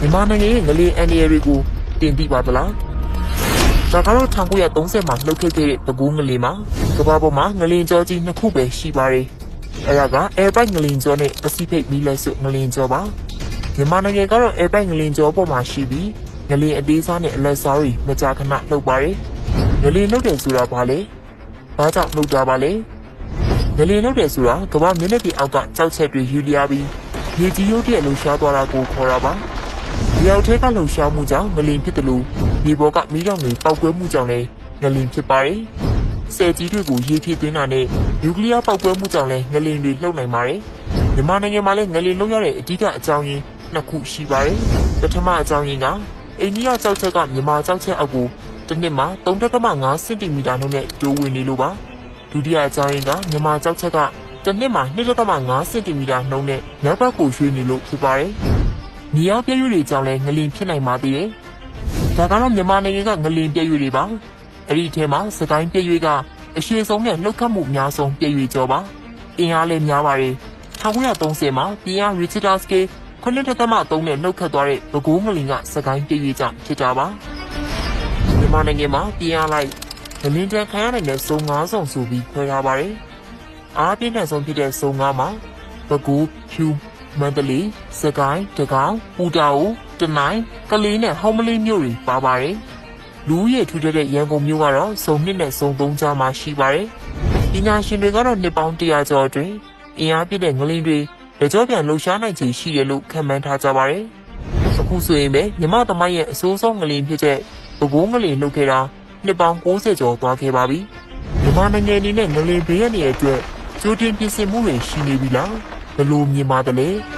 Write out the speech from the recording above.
မြန်မာနိုင်ငံရဲ့ငလင်အန်ဒီရတွေကိုတင်ပြပါသလားဒါကတော့1930မှာလှုပ်ခဲ့တဲ့တကူးငလင်မှာကမ္ဘာပေါ်မှာငလင်ကြောကြီးနှစ်ခုပဲရှိပါတယ်အဲဒါကအဲပိုက်ငလင်ကြောနဲ့ပစိဖိတ်မီလက်စုငလင်ကြောပါမြန်မာနိုင်ငံကတော့အဲပိုက်ငလင်ကြောပေါ်မှာရှိပြီးငလင်အသေးစားနဲ့အလက်စားတွေမကြာခဏလှုပ်ပါတယ်ငလင်လှုပ်တယ်ဆိုတာဘာလဲဘာကြောင့်လှုပ်တာပါလဲငလင်လုပ်တယ်ဆိုတာကမ္ဘာမျက်နှာပြင်အောက်ကကြောက်ချက်တွေယူလျားပြီးရေကြီးရုပ်တရက်လှူရှားသွားတာကိုခေါ်တာပါ ဒီအောက်ထဲကလှူရှားမှုကြောင့်ငလင်ဖြစ်တယ်လို့ဒီဘောကမိတော့နေပောက်ကွဲမှုကြောင့်လည်းငလင်ဖြစ်ပါတယ်ဆယ်ကြီးတွေကိုရေဖြည့်သွင်းတာနဲ့နျူကလ িয়ার ပောက်ကွဲမှုကြောင့်လည်းငလင်တွေလှုပ်နိုင်ပါတယ်မြန်မာနိုင်ငံမှာလည်းငလင်လှုပ်ရတဲ့အဓိကအကြောင်းရင်းနှစ်ခုရှိပါတယ်ပထမအကြောင်းရင်းကအိန္ဒိယကြောက်ချက်ကမြန်မာကြောက်ချက်အောက်ကိုတစ်နှစ်မှာ3.5စင်တီမီတာနှုန်းနဲ့တိုးဝင်နေလို့ပါဒုတိယအကြောင်းရင်းကမြန်မာကြောက်ချက်ကတစ်နှစ်မှာ2.5စင်တီမီတာနှုန်းနဲ့နောက်ဘက်ကိုရွှေ့နေလို့ဖြစ်ပါတယ်။ မြေအောင်ပြည့်ရွေတွေကြောင့်လည်းငလင်ဖြစ်နိုင်ပါသေးတယ်။ဒါကတော့မြန်မာနိုင်ငံကငလင်ပြည့်ရွေတွေပါ။အဲ့ဒီအထဲမှာစကိုင်းပြည့်ရွေကအရှိဆုံးနဲ့လှုပ်ခတ်မှုအများဆုံးပြည့်ရွေကြောပါ။အင်အားလည်းများပါတယ်။1930မှာပြည်အား Richard Scale 9.3နဲ့လှုပ်ခတ်သွားတဲ့ဘကိုးငလင်ကစကိုင်းပြည့်ရွေကြောင့်ဖြစ်တာပါ။မြန်မာနိုင်ငံမှာပြည်အားလိုက်။ငလင်းတန်းခံရနိုင်တဲ့စုံ၅ဆောင်ဆိုပြီးခွဲထားပါတယ်။အားပြင်းထန်ဆုံးဖြစ်တဲ့စုံ၅မှာဘကူဖြူ မန္တလေးစကိုင်းတကောင်းပူတာအိုတနိုင်းကလေးနဲ့ဟောင်းမလေးမြို့တွေပါပါတယ်။လူဦးရေထူထပ်တဲ့ရန်ကုန်မြို့ကတော့စုံနှစ်နဲ့စုံသုံးကြားမှာရှိပါတယ်။ပညာရှင်တွေကတော့နှစ်ပေါင်း100ကျော်အတွင်းအင်အားပြည့်တဲ့ငလင်းတွေလက်ကျော်ပြန်လှူရှားနိုင်ခြေရှိတယ်လို့ခန့်မှန်းထားကြပါတယ်။အခုဆိုရင်ပဲမြမသမိုင်းရဲ့အစိုးဆုံးငလင်ဖြစ်တဲ့ဘဘိုးငလင်လုပ်ခဲ့တာနှစ်ပေါင်း60ကျော်သွားခဲ့ပါပြီ။မြန်မာနိုင်ငံအနေနဲ့ငလင်ဘေးရတဲ့အတွက်ကြိုတင်ပြင်ဆင်မှုတွေရှိနေပြီလား ဘယ်လိုမြင်ပါသလဲ။